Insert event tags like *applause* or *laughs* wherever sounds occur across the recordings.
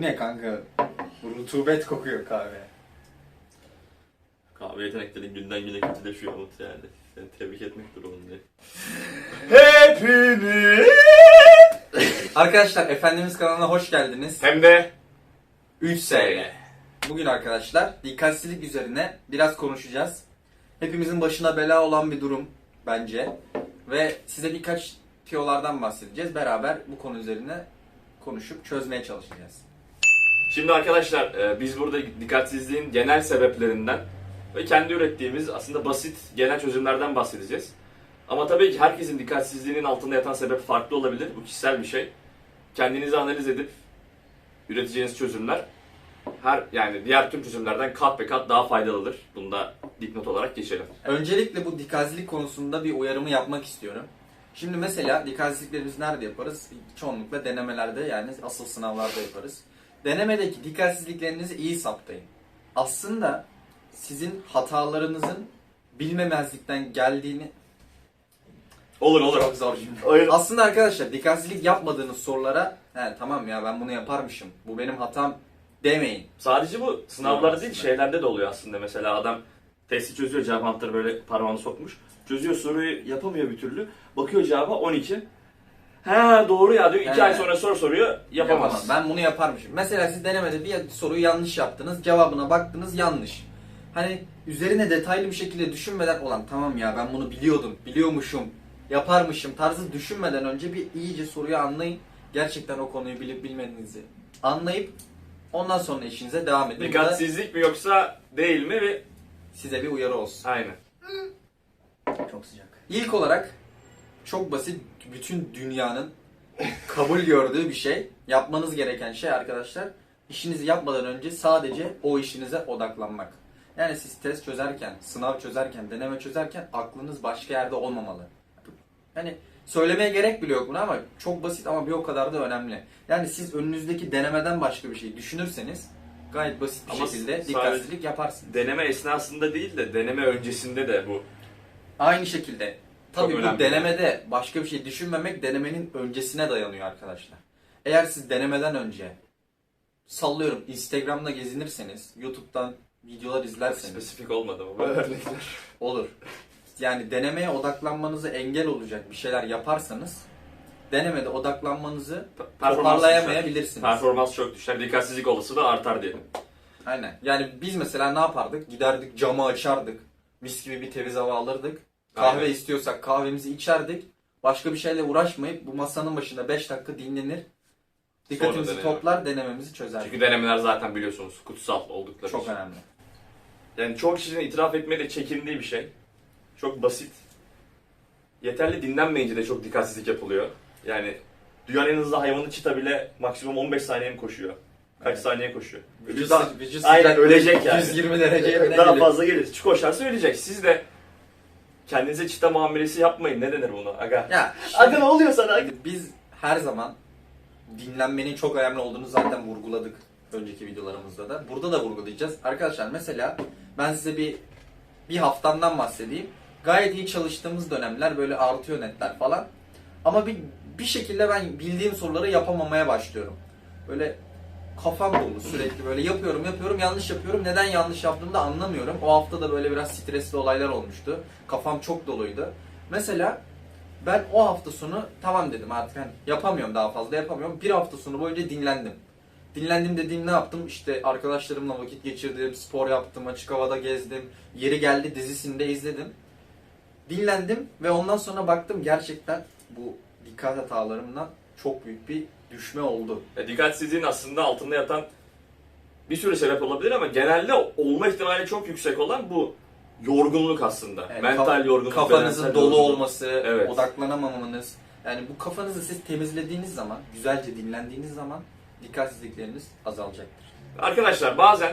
Bu ne kanka? Rutubet kokuyor kahve. Kahve yeteneklerin günden güne kötüleşiyor Umut yani. Seni tebrik etmek durumundayım. Hepiniz. Arkadaşlar Efendimiz kanalına hoş geldiniz. Hem de 3 SL. Bugün arkadaşlar dikkatsizlik üzerine biraz konuşacağız. Hepimizin başına bela olan bir durum bence. Ve size birkaç tiyolardan bahsedeceğiz. Beraber bu konu üzerine konuşup çözmeye çalışacağız. Şimdi arkadaşlar e, biz burada dikkatsizliğin genel sebeplerinden ve kendi ürettiğimiz aslında basit genel çözümlerden bahsedeceğiz. Ama tabii ki herkesin dikkatsizliğinin altında yatan sebep farklı olabilir. Bu kişisel bir şey. Kendinizi analiz edip üreteceğiniz çözümler her yani diğer tüm çözümlerden kat ve kat daha faydalıdır. Bunu da dipnot olarak geçelim. Öncelikle bu dikkatsizlik konusunda bir uyarımı yapmak istiyorum. Şimdi mesela dikkatsizliklerimizi nerede yaparız? Çoğunlukla denemelerde yani asıl sınavlarda yaparız. Denemedeki dikkatsizliklerinizi iyi saptayın. Aslında sizin hatalarınızın bilmemezlikten geldiğini... Olur olur. Çok zor cümle. Aslında arkadaşlar dikkatsizlik yapmadığınız sorulara He, tamam ya ben bunu yaparmışım. Bu benim hatam demeyin. Sadece bu sınavlarda değil şeylerde de oluyor aslında. Mesela adam testi çözüyor cevap anahtarı böyle parmağını sokmuş. Çözüyor soruyu yapamıyor bir türlü. Bakıyor cevaba 12. Ha doğru ya diyor. 2 He. ay sonra soru soruyor yapamaz. Yapamam. Ben bunu yaparmışım. Mesela siz denemede bir soruyu yanlış yaptınız. Cevabına baktınız yanlış. Hani üzerine detaylı bir şekilde düşünmeden olan tamam ya ben bunu biliyordum, biliyormuşum, yaparmışım tarzı düşünmeden önce bir iyice soruyu anlayın. Gerçekten o konuyu bilip bilmediğinizi anlayıp ondan sonra işinize devam edin. Bu da Dikkatsizlik mi yoksa değil mi? Ve... size bir uyarı olsun. Aynen. Çok sıcak. İlk olarak çok basit bütün dünyanın kabul gördüğü bir şey. Yapmanız gereken şey arkadaşlar işinizi yapmadan önce sadece o işinize odaklanmak. Yani siz test çözerken, sınav çözerken, deneme çözerken aklınız başka yerde olmamalı. Yani söylemeye gerek bile yok buna ama çok basit ama bir o kadar da önemli. Yani siz önünüzdeki denemeden başka bir şey düşünürseniz gayet basit bir Ama şekilde sadece- dikkatsizlik yaparsınız. Deneme esnasında değil de deneme öncesinde de bu. Aynı şekilde. Tabii Çok bu denemede başka bir şey düşünmemek denemenin öncesine dayanıyor arkadaşlar. Eğer siz denemeden önce sallıyorum Instagram'da gezinirseniz, YouTube'dan videolar izlerseniz Spesifik olmadı bu örnekler? *laughs* olur. Yani denemeye odaklanmanızı engel olacak bir şeyler yaparsanız denemede odaklanmanızı toparlayamayabilirsiniz. Performans çok düşer. Dikkatsizlik olası da artar diyelim. Aynen. Yani biz mesela ne yapardık? Giderdik camı açardık. Mis gibi bir temiz hava alırdık. Kahve Aynen. istiyorsak kahvemizi içerdik. Başka bir şeyle uğraşmayıp bu masanın başında 5 dakika dinlenir. Dikkatimizi deneme. toplar, denememizi çözerdik. Çünkü denemeler zaten biliyorsunuz kutsal oldukları Çok için. önemli. Yani çok kişinin itiraf etmeye de çekindiği bir şey. Çok basit. Yeterli dinlenmeyince de çok dikkatsizlik yapılıyor. Yani dünyanın en hızlı hayvanı çita bile maksimum 15 saniye mi koşuyor? Kaç Evet. saniye koşuyor? Vücut, Daha- vücut Aynen sıcaklığı ölecek yani. 120 dereceye *laughs* bile Daha geliyor. fazla gelir. Koşarsa ölecek. Siz de kendinize çita muamelesi yapmayın. Ne denir buna? Aga. Ya Aga ne oluyor sana? Aga? biz her zaman dinlenmenin çok önemli olduğunu zaten vurguladık önceki videolarımızda da. Burada da vurgulayacağız. Arkadaşlar mesela ben size bir bir haftamdan bahsedeyim. Gayet iyi çalıştığımız dönemler böyle artıyor netler falan. Ama bir bir şekilde ben bildiğim soruları yapamamaya başlıyorum. Böyle kafam dolu sürekli böyle yapıyorum yapıyorum yanlış yapıyorum. Neden yanlış yaptığımı da anlamıyorum. O hafta da böyle biraz stresli olaylar olmuştu. Kafam çok doluydu. Mesela ben o hafta sonu tamam dedim artık hani yapamıyorum daha fazla yapamıyorum. Bir hafta sonu boyunca dinlendim. Dinlendim dediğim ne yaptım? İşte arkadaşlarımla vakit geçirdim, spor yaptım, açık havada gezdim. Yeri geldi dizisini de izledim. Dinlendim ve ondan sonra baktım gerçekten bu dikkat hatalarımdan çok büyük bir düşme oldu. Ya, dikkatsizliğin aslında altında yatan bir sürü sebep olabilir ama genelde olma ihtimali çok yüksek olan bu yorgunluk aslında. Yani Mental kaf- yorgunluk. Kafanızın dolu yorgunluk. olması, Evet. odaklanamamanız. Yani bu kafanızı siz temizlediğiniz zaman, güzelce dinlendiğiniz zaman dikkatsizlikleriniz azalacaktır. Arkadaşlar bazen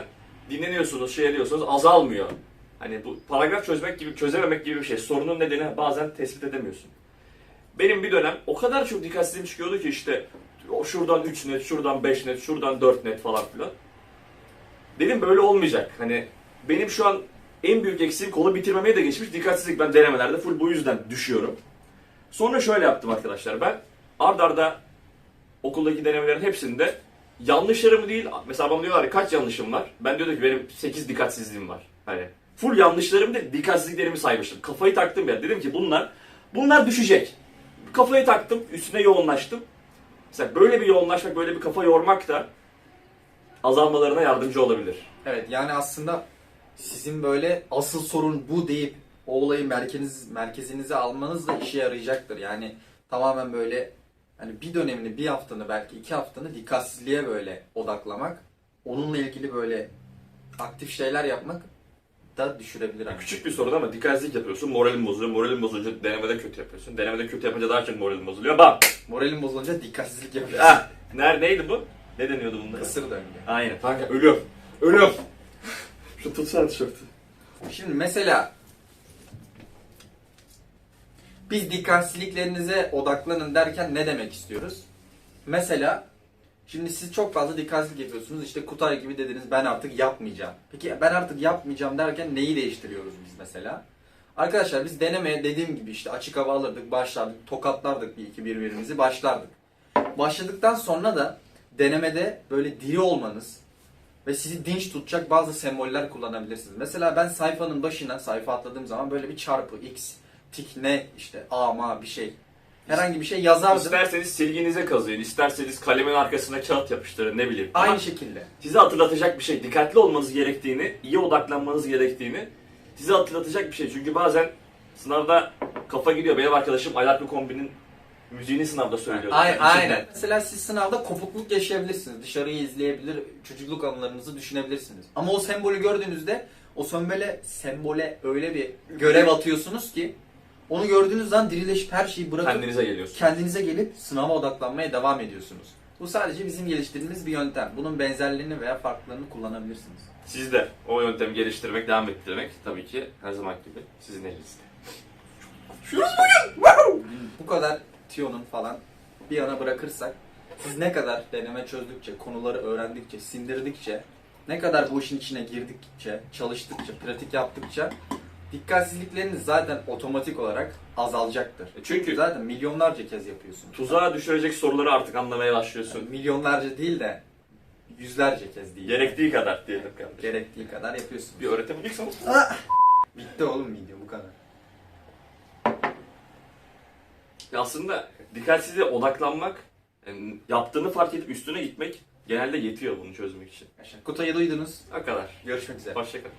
dinleniyorsunuz, şey ediyorsunuz azalmıyor. Hani bu paragraf çözmek gibi, çözememek gibi bir şey. Sorunun nedeni bazen tespit edemiyorsun. Benim bir dönem o kadar çok dikkatsizliğim çıkıyordu ki işte o şuradan 3 net, şuradan 5 net, şuradan 4 net falan filan. Dedim böyle olmayacak. Hani benim şu an en büyük eksiğim kolu bitirmemeye de geçmiş dikkatsizlik. Ben denemelerde full bu yüzden düşüyorum. Sonra şöyle yaptım arkadaşlar ben. Ard arda okuldaki denemelerin hepsinde yanlışlarımı değil, mesela bana diyorlar kaç yanlışım var? Ben diyordum ki benim 8 dikkatsizliğim var. Hani full yanlışlarım değil, dikkatsizliklerimi saymıştım. Kafayı taktım ya. Dedim ki bunlar, bunlar düşecek. Kafayı taktım, üstüne yoğunlaştım. Mesela böyle bir yoğunlaşmak, böyle bir kafa yormak da azalmalarına yardımcı olabilir. Evet yani aslında sizin böyle asıl sorun bu deyip o olayı merkez, merkezinize almanız da işe yarayacaktır. Yani tamamen böyle hani bir dönemini, bir haftanı belki iki haftanı dikkatsizliğe böyle odaklamak, onunla ilgili böyle aktif şeyler yapmak da düşürebilir. hani. Küçük bir sorun ama dikkatsizlik yapıyorsun, moralin bozuluyor. Moralin bozulunca denemede kötü yapıyorsun. Denemede kötü yapınca daha çok moralin bozuluyor. Bam! Moralin bozulunca dikkatsizlik yapıyorsun. Ah! Ner neydi bu? Ne deniyordu bunlara? Kısır döngü. Aynen. Kanka ölüyorum. Ölüyorum. *laughs* Şu tutsana tişörtü. Şimdi mesela biz dikkatsizliklerinize odaklanın derken ne demek istiyoruz? Mesela şimdi siz çok fazla dikkatsizlik yapıyorsunuz. İşte Kutay gibi dediniz ben artık yapmayacağım. Peki ben artık yapmayacağım derken neyi değiştiriyoruz biz mesela? Arkadaşlar biz denemeye dediğim gibi işte açık hava alırdık, başlardık, tokatlardık bir iki birbirimizi başlardık. Başladıktan sonra da denemede böyle diri olmanız, ve sizi dinç tutacak bazı semboller kullanabilirsiniz. Mesela ben sayfanın başına sayfa atladığım zaman böyle bir çarpı, x, tik, ne işte a, ma bir şey. Herhangi bir şey yazardım. İsterseniz silginize kazıyın, isterseniz kalemin arkasına kağıt yapıştırın ne bileyim. Aynı Ama şekilde. size hatırlatacak bir şey, dikkatli olmanız gerektiğini, iyi odaklanmanız gerektiğini size hatırlatacak bir şey. Çünkü bazen sınavda kafa gidiyor. Benim arkadaşım Alarpı Kombi'nin müziğini sınavda söylüyordu. Yani aynen. içinden. Mesela siz sınavda kopukluk yaşayabilirsiniz. Dışarıyı izleyebilir, çocukluk anılarınızı düşünebilirsiniz. Ama o sembolü gördüğünüzde o sembole, sembole öyle bir görev atıyorsunuz ki onu gördüğünüz zaman dirileşip her şeyi bırakıp Kendinize geliyorsun. kendinize gelip sınava odaklanmaya devam ediyorsunuz. Bu sadece bizim geliştirdiğimiz bir yöntem. Bunun benzerlerini veya farklarını kullanabilirsiniz. Siz de o yöntemi geliştirmek, devam ettirmek tabii ki her zaman gibi sizin elinizde. Bu kadar tiyonun falan bir yana bırakırsak siz ne kadar deneme çözdükçe, konuları öğrendikçe, sindirdikçe, ne kadar bu işin içine girdikçe, çalıştıkça, pratik yaptıkça dikkatsizlikleriniz zaten otomatik olarak azalacaktır. E çünkü Zaten milyonlarca kez yapıyorsunuz. tuzağa düşürecek soruları artık anlamaya başlıyorsun. Yani milyonlarca değil de yüzlerce kez değil. Gerektiği kadar diyelim kardeşim. Gerektiği kadar yapıyorsunuz. Bir öğretim ilk sana. Bitti oğlum video bu kadar. Ya aslında dikkatsizliğe odaklanmak, yani yaptığını fark edip üstüne gitmek genelde yetiyor bunu çözmek için. Kutay'ı duydunuz. O kadar. Görüşmek üzere. Hoşçakalın.